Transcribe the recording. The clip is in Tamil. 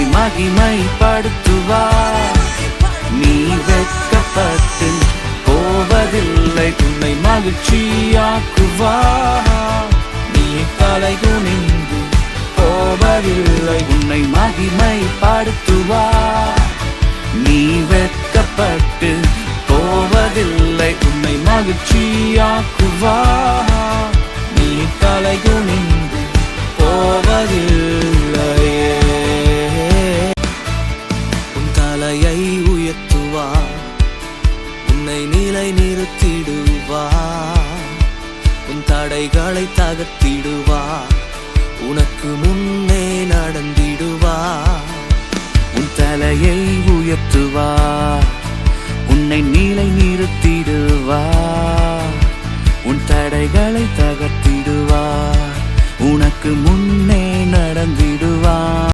உம்மை மகிமைப்படுத்துவார். நீ வெட்கப்பட்டு போவதில்லை உன்னை மகிழ்ச்சியாக்குவார். நீ தலை குனிந்து போவதில்லை உன்னை மகிமைப்படுத்துவார். நீ வெட்கப்பட்டு போவதில்லை உன்னை மகிழ்ச்சியாக்குவார். தலையை உயர்த்துவா உன்னை நிலை நிறுத்திடுவா உன் தடைகளை தகர்த்திடுவா உனக்கு முன்னே நடந்திடுவா உன் தலையை உயர்த்துவா உன்னை நிலை நிறுத்திடுவா உன் தடைகளை தகர்த்திடுவா உனக்கு முன்